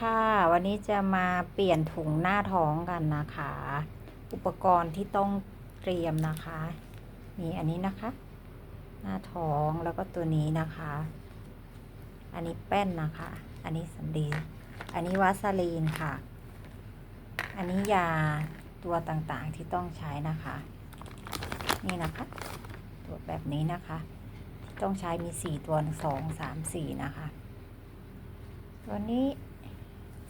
ค่ะวันนี้จะมาเปลี่ยนถุงหน้าท้องกันนะคะ อุปกรณ์ที่ต้องเตรียมนะคะมีอันนี้นะคะ หน้าท้องแล้วก็ตัวนี้นะคะ อันนี้แป้นนะคะ อันนี้สำลีอันนี้วาสลีนค่ะ อันนี้ยาตัวต่างๆที่ต้องใช้นะคะ นี่นะคะ ตัวแบบนี้นะคะ ที่ต้องใช้มีสี่ตัวสองสามสี่นะคะ ตัวนี้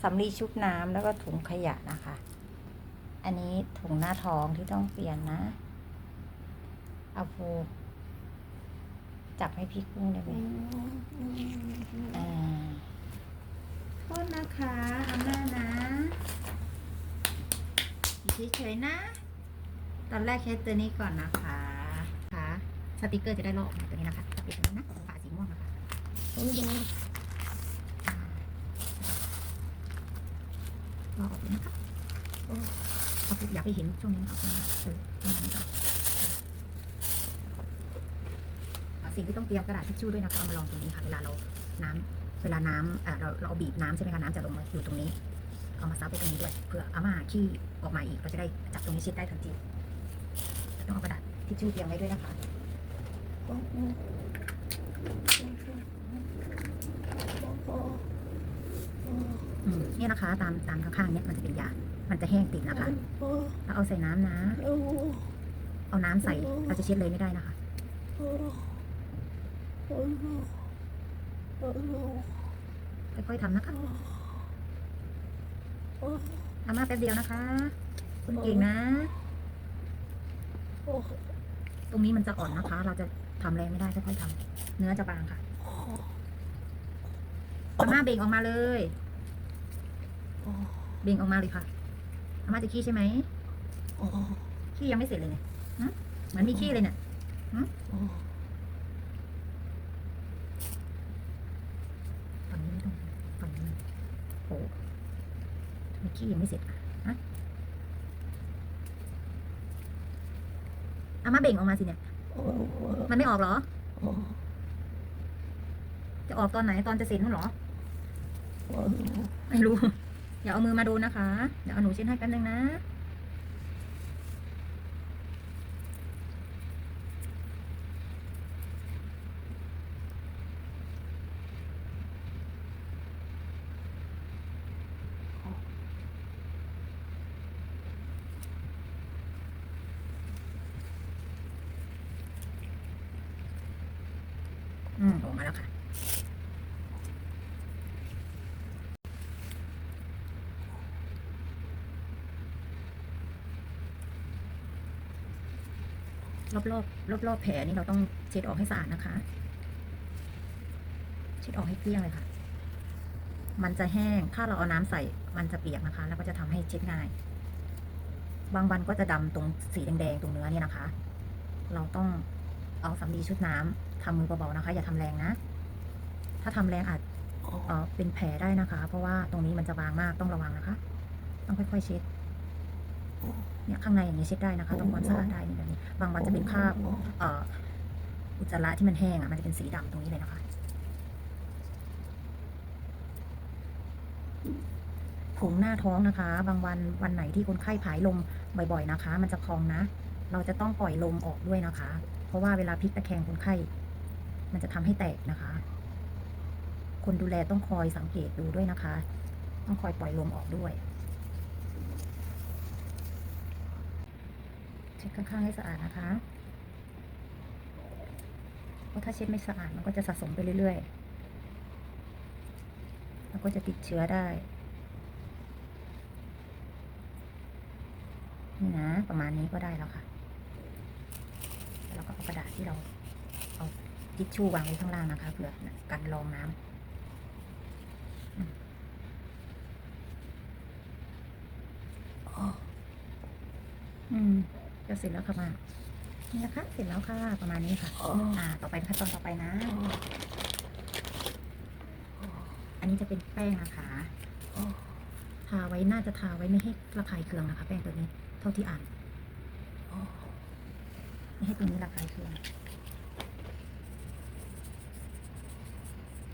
สำลีชุบน้ำแล้วก็ถุงขยะนะคะ อันนี้ถุงหน้าท้องที่ต้องเปลี่ยนนะ เอาโฟจับให้พี่กุ้งได้ไหมอ่าโทษนะคะเอาหน้านะอยู่เฉยๆนะ ตอนแรกใช้ตัวนี้ก่อนนะคะค่ะสติกเกอร์จะได้ลอกออกมาตัวนี้นะคะสติกเกอร์นะฝาสีม่วงนะคะ ลอกออกนะคะเอาอยากไปเห็นช่วงนี้ออกมาเออตรงนี้ก่ะสิ่งที่ต้องเตรียมกระดาษทิชชู่ด้วยนะคะเอามาลองตรงนี้ค่ะเวลาเราน้ำเวลาน้ำเราเราเอาบีบน้ำใช่ไหมคะน้ำจะลงมาอยู่ตรงนี้ เอามาซับไปตรงนี้ด้วยเผื่ออาม่าขี้ออกมาอีกเราจะได้จับตรงนี้ชิดได้ทันทีต้องเอากระดาษทิชชู่เตรียมไว้ด้วยนะคะ อืม เนี่ยนะคะ ตามตามข้างๆเนี่ยมันจะเป็นยามันจะแห้งติดนะคะแล้วเอาใส่น้ำนะ เอาน้ำใส่เราจะเช็ดเลยไม่ได้นะคะค่อยๆทำนะคะอามาแป๊บเดียวนะคะ คุณเก่งนะ ตรงนี้มันจะอ่อนนะคะ เราจะทำแรงไม่ได้ค่อยๆทำเนื้อจะบางค่ะอาม่าเบ่งออกมาเลย เบ่งออกมาเลยค่ะอาม่าจะขี้ใช่ไหมขี้ยังไม่เสร็จเลยเนี่ยฮะเหมือนมีขี้เลยเนี่ยฮะฝั่งนี้ไม่ต้องฝั่งนี้โอ้มีขี้ยังไม่เสร็จอะฮะอาม่าเบ่งออกมาสิเนี่ย มันไม่ออกเหรอ จะออกตอนไหนตอนจะเสร็จนู่นเหรอ ไม่รู้ อย่าเอามือมาดนนะคะ เดี๋ยวเอาหนูเช็ดให้แป๊บนึงนะอืมออกมาแล้วค่ะ รอบรอบรอบรอบๆแผลนี่เราต้องเช็ดออกให้สะอาดนะคะ เช็ดออกให้เกลี้ยงเลยค่ะ มันจะแห้งถ้าเราเอาน้ำใส่มันจะเปียกนะคะ แล้วก็จะทำให้เช็ดง่าย บางวันก็จะดำตรงสีแดงๆตรงเนื้อเนี่ยนะคะ เราต้องเอาสำลีชุดน้ำทำมือเบาๆนะคะ อย่าทำแรงนะ ถ้าทำแรงอาจเอ่อเป็นแผลได้นะคะ เพราะว่าตรงนี้มันจะบางมากต้องระวังนะคะ ต้องค่อยๆเช็ด เนี่ยข้างในอย่างนี้เช็ดได้นะคะต้องความสะอาดได้นี่แบบนี้บางวันจะเป็นคราบอุจจาระที่มันแห้งอะมันจะเป็นสีดำตรงนี้เลยนะคะถุงหน้าท้องนะคะ บางวันวันไหนที่คนไข้ผายลมบ่อยๆนะคะ มันจะพองนะ เราจะต้องปล่อยลมออกด้วยนะคะ เพราะว่าเวลาพลิกตะแคงคนไข้ มันจะทำให้แตกนะคะ คนดูแลต้องคอยสังเกตดูด้วยนะคะ ต้องคอยปล่อยลมออกด้วย ช็ดข้างๆให้สะอาดนะคะเพราะถ้าเช็ดไม่สะอาดมันก็จะสะสมไปเรื่อยๆ แล้วก็จะติดเชื้อได้ นี่นะ ประมาณนี้ก็ได้แล้วค่ะ แล้วก็เอากระดาษที่เราเอาทิชชู่วางไว้ข้างล่างนะคะเผื่อกันรองน้ำอืม จะเสร็จแล้วค่ะมานี่นะคะเสร็จแล้วค่ะ ประมาณนี้ค่ะอ่าต่อไปขั้นตอนต่อไปนะ อันนี้จะเป็นแป้งนะคะทาไว้น่าจะทาไว้ไม่ให้ระคายเคืองนะคะ แป้งตัวนี้เท่าที่อ่านไม่ให้ตัวนี้ระคายเคือง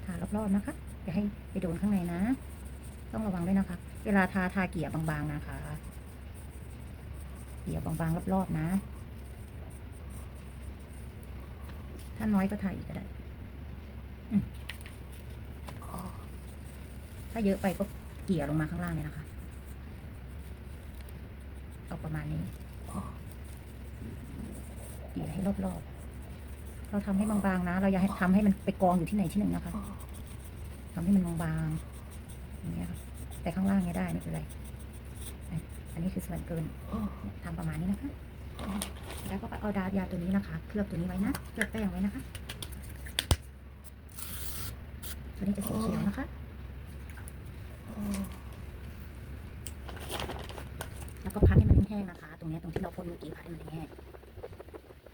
ทารอบๆนะคะอย่าให้ไปโดนข้างในนะ ต้องระวังด้วยนะคะ เวลาทาทาเกลี่ยบางๆนะคะ เกี่ยวบางๆรอบๆนะ ถ้าน้อยก็ทาอีกก็ได้ ถ้าเยอะไปก็เกี่ยลงมาข้างล่างเลยนะคะ เอาประมาณนี้เกี่ยให้รอบๆ เราทำให้บางๆนะ เราอย่าให้ทำให้มันไปกองอยู่ที่ไหนที่หนึ่งนะคะทำให้มันบางๆอย่างเงี้ยค่ะแต่ข้างล่างเนี่ยได้ไม่เป็นไร นี้คือส่วนเกินทำประมาณนี้นะคะ แล้วก็เอาดาบยาตัวนี้นะคะ เคลือบตัวนี้ไว้นะ เคลือบแป้งไว้นะคะ ตัวนี้จะสีเขียวนะคะ แล้วก็พัดให้มันแห้งๆนะคะ ตรงเนี้ยตรงที่เราพ่นเมื่อกี้พัดให้มันแห้ง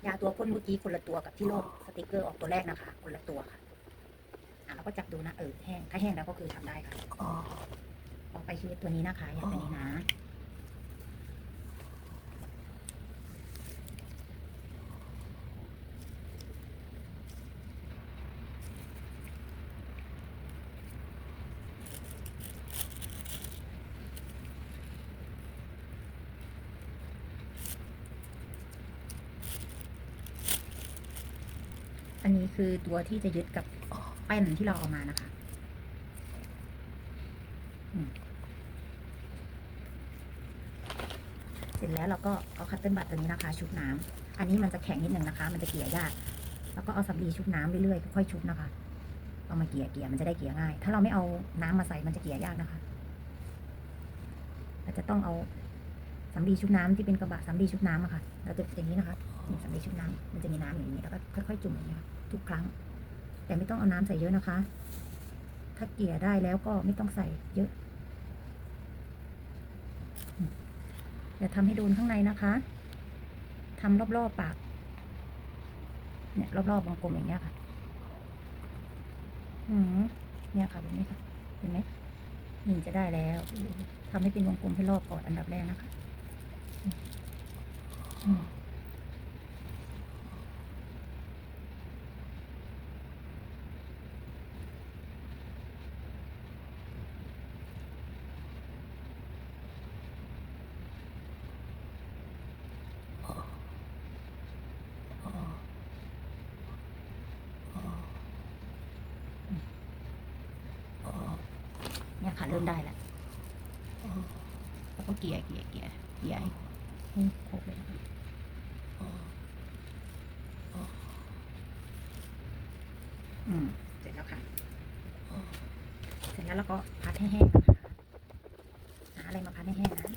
ยาตัวพ่นเมื่อกี้คนละตัวกับที่โลกสติกเกอร์ออกตัวแรกนะคะ คนละตัวค่ะอะเราก็จับดูนะเออแห้งถ้าแห้งแล้วก็คือทำได้ค่ะต่อไปคือตัวนี้นะคะยาตัวนี้นะ อันนี้คือตัวที่จะยึดกับแป้นที่เราเอามานะคะเสร็จแล้วเราก็เอาคัตเติ้ลบัตตัวนี้นะคะ ชุบน้ำอันนี้มันจะแข็งนิดหนึ่งนะคะ มันจะเกลี่ยยาก แล้วก็เอาสำลีชุบน้ำเรื่อยๆค่อยๆชุบนะคะ เอามาเกลี่ยเกลี่ยมันจะได้เกลี่ยง่าย ถ้าเราไม่เอาน้ำมาใส่มันจะเกลี่ยยากนะคะเราจะต้องเอาสำลีชุบน้ำที่เป็นกระบะสำลีชุบน้ำอะค่ะ เราจะอย่างนี้นะคะสำลีชุบน้ำมันจะมีน้ำอย่างนี้แล้วก็ค่อยๆจุ่มอย่างนี้ค่ะ ทุกครั้ง แต่ไม่ต้องเอาน้ำใส่เยอะนะคะ ถ้าเกลี่ยได้แล้วก็ไม่ต้องใส่เยอะอย่าทำให้โดนข้างในนะคะทำรอบๆปาก เนี่ยรอบๆวงกลมอย่างเงี้ยค่ะอืมเนี่ยค่ะแบบนี้ค่ะเห็นไหมนี่จะได้แล้ว ทำให้เป็นวงกลมให้รอบก่อนอันดับแรกนะคะ อืมอืม เนี่ยค่ะเริ่มได้แล้วแล้วก็เกลี่ยเกลี่ยเกลี่ยเกลี่ยให้ให้ครบเลยนะคะอืมเสร็จแล้วค่ะ เสร็จแล้วเราก็พัดให้แห้งนะคะหาอะไรมาพัดให้แห้งนะ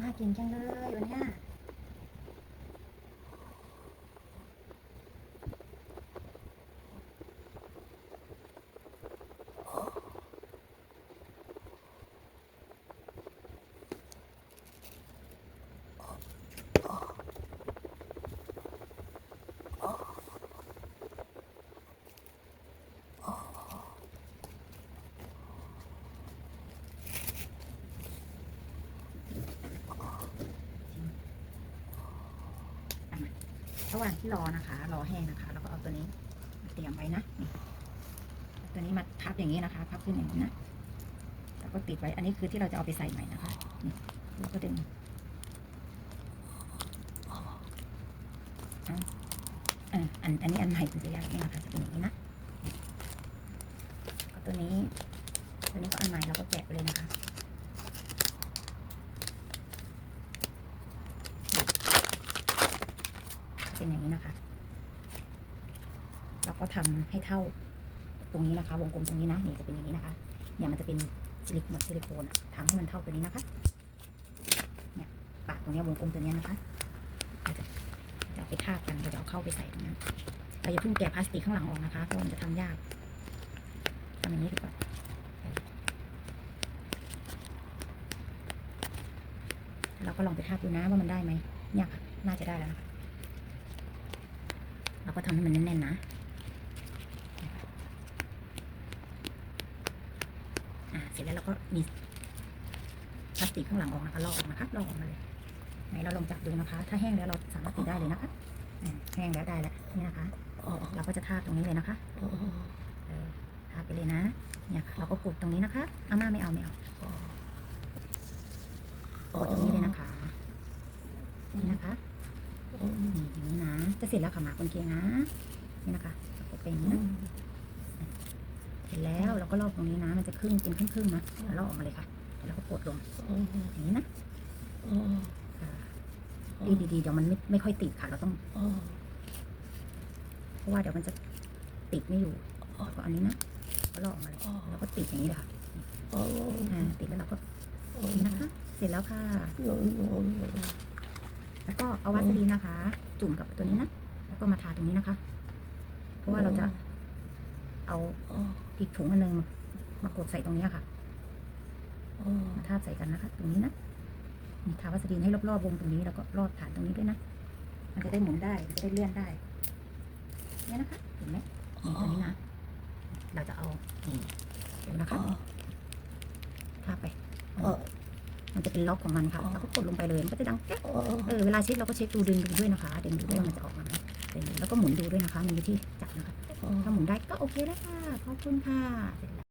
น่ากินจังเลยวันเนี้ย ระหว่างที่รอนะคะ รอแห้งนะคะ แล้วก็เอาตัวนี้มาเตรียมไว้นะตัวนี้มาพับอย่างนี้นะคะ พับขึ้นอย่างนี้นะแล้วก็ติดไว้ อันนี้คือที่เราจะเอาไปใส่ใหม่นะคะนี่แล้วก็ดึงอันอันนี้อันใหม่คือจะยากนี่นะคะจะเป็นอย่างนี้นะก็ตัวนี้ ตัวนี้ก็อันใหม่เราก็แกะไปเลยนะคะ เป็นอย่างนี้นะคะ เราก็ทำให้เท่าตรงนี้นะคะ วงกลมตรงนี้นะนี่จะเป็นอย่างนี้นะคะ เนี่ยมันจะเป็นซิลิโคนซิลิโคนทำให้มันเท่าตัวนี้นะคะเนี่ยปากตรงนี้วงกลมตัวนี้นะคะเราจะไปทาบกันเราจะเอาเข้าไปใส่ตรงนั้นเราอย่าเพิ่งแกะพลาสติกข้างหลังออกนะคะเพราะมันจะทำยากทำอย่างนี้ดีกว่าเราก็ลองไปทาบดูนะว่ามันได้ไหมเนี่ยค่ะน่าจะได้แล้วนะคะ ราก็ทำให้มันแน่นๆนะเสร็จแล้วเราก็มีพลาสติกข้างหลังออกนะคะลอกออกนะคะลอกออกมาเลยไหนเราลองจับดูนะคะ ถ้าแห้งแล้วเราสามารถติดได้เลยนะคะแห้งแล้วได้แล้วนี่นะคะเราก็จะทาบตรงนี้เลยนะคะทาบไปเลยนะเนี่ยค่ะเราก็กดตรงนี้นะคะอาม่าไม่เอาไม่เอากดตรงนี้เลยนะคะนี่นะคะ อย่างนี้นะ จะเสร็จแล้วค่ะหมาคนเกียงนะ นี่นะคะเรากดไปอย่างนี้นะเสร็จแล้วเราก็ลอกตรงนี้นะ มันจะครึ่งเป็นครึ่งๆนะเราลอกออกมาเลยค่ะแล้วก็กดลงอย่างนี้นะค่ะดีดีๆเดี๋ยวมันไม่ไม่ค่อยติดค่ะ เราต้องเพราะว่าเดี๋ยวมันจะติดไม่อยู่แล้วก็อันนี้นะก็ลอกออกมาเลยแล้วก็ติดอย่างนี้เลยค่ะอ่าติดแล้วเราก็นี่นะคะ เสร็จแล้วค่ะ แล้วก็เอาวัสลีนนะคะ จุ่มกับตัวนี้นะแล้วก็มาทาตรงนี้นะคะ เพราะว่าเราจะเอาอีกถุงอันหนึงมากดใส่ตรงนี้ค่ะมาทาบใส่กันนะคะ ตรงนี้นะนี่ทาวัสลีนให้รอบๆวงตรงนี้แล้วก็รอบฐานตรงนี้ด้วยนะมันจะได้หมุนได้มันจะได้เลื่อนได้เนี่ยนะคะเห็นไหมนี่ตัวนี้นะเราจะเอานี่เดี๋ยวนะคะทาบไป มันจะเป็นล็อกของมันค่ะเราก็กดลงไปเลยมันก็จะดังแก๊กเออเวลาเช็คเราก็เช็คดูดึงดูด้วยนะคะดึงดูด้วยว่ามันจะออกมาไหมดึงดูแล้วก็หมุนดูด้วยนะคะมีวิธีจับนะคะถ้าหมุนได้ก็โอเคแล้วค่ะขอบคุณค่ะเสร็จแล้ว